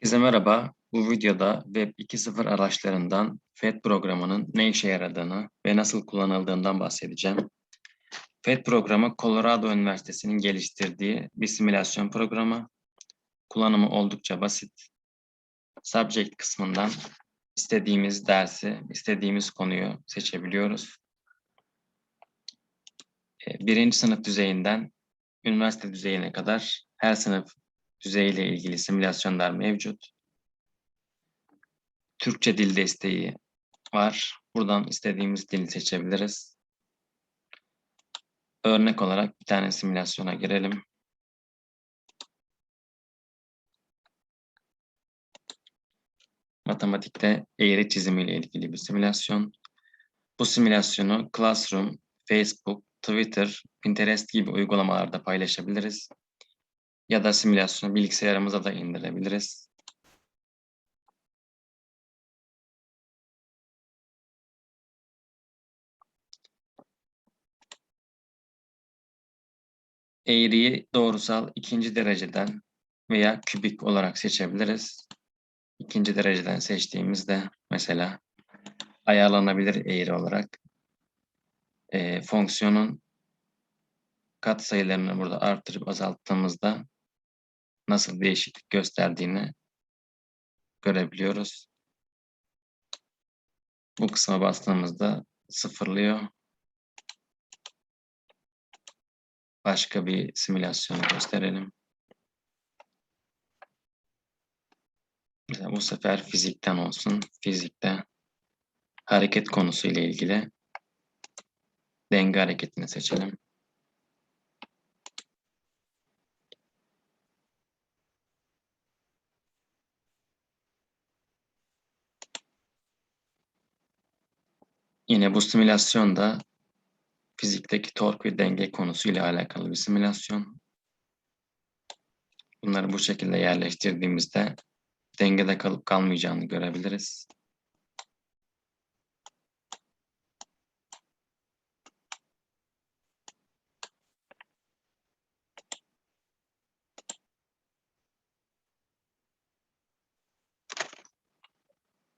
Herkese merhaba. Bu videoda Web 2.0 araçlarından FED programının ne işe yaradığını ve nasıl kullanıldığından bahsedeceğim. FED programı Colorado Üniversitesi'nin geliştirdiği bir simülasyon programı. Kullanımı oldukça basit. Subject kısmından istediğimiz dersi, istediğimiz konuyu seçebiliyoruz. E, Birinci sınıf düzeyinden üniversite düzeyine kadar her sınıf düzeyiyle ilgili simülasyonlar mevcut. Türkçe dil desteği var. Buradan istediğimiz dili seçebiliriz. Örnek olarak bir tane simülasyona girelim. Matematikte eğri çizimiyle ilgili bir simülasyon. Bu simülasyonu Classroom, Facebook, Twitter, Pinterest gibi uygulamalarda paylaşabiliriz. Ya da simülasyonu bilgisayarımıza da indirebiliriz. Eğriyi doğrusal ikinci dereceden veya kübik olarak seçebiliriz. İkinci dereceden seçtiğimizde mesela ayarlanabilir eğri olarak e, fonksiyonun katsayılarını burada artırıp azalttığımızda nasıl değişiklik gösterdiğini görebiliyoruz. Bu kısma bastığımızda sıfırlıyor. Başka bir simülasyonu gösterelim. Mesela bu sefer fizikten olsun. Fizikte hareket konusu ile ilgili denge hareketini seçelim. Yine bu simülasyon da fizikteki tork ve denge konusuyla alakalı bir simülasyon. Bunları bu şekilde yerleştirdiğimizde dengede kalıp kalmayacağını görebiliriz.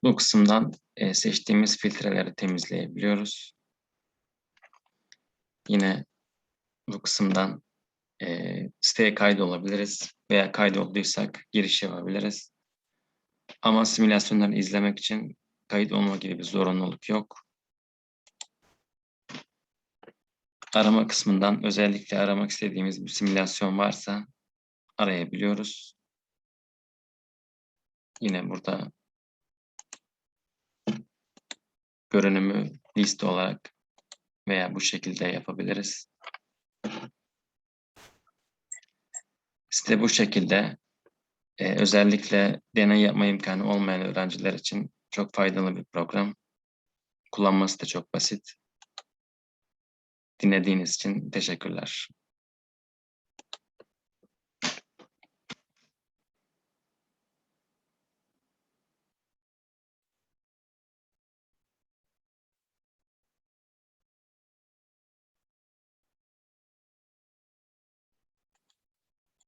Bu kısımdan e, seçtiğimiz filtreleri temizleyebiliyoruz. Yine bu kısımdan e, siteye kaydolabiliriz veya kaydolduysak giriş yapabiliriz. Ama simülasyonları izlemek için kayıt olma gibi bir zorunluluk yok. Arama kısmından özellikle aramak istediğimiz bir simülasyon varsa arayabiliyoruz. Yine burada görünümü liste olarak veya bu şekilde yapabiliriz. Site bu şekilde e, özellikle deney yapma imkanı olmayan öğrenciler için çok faydalı bir program. Kullanması da çok basit. Dinlediğiniz için teşekkürler.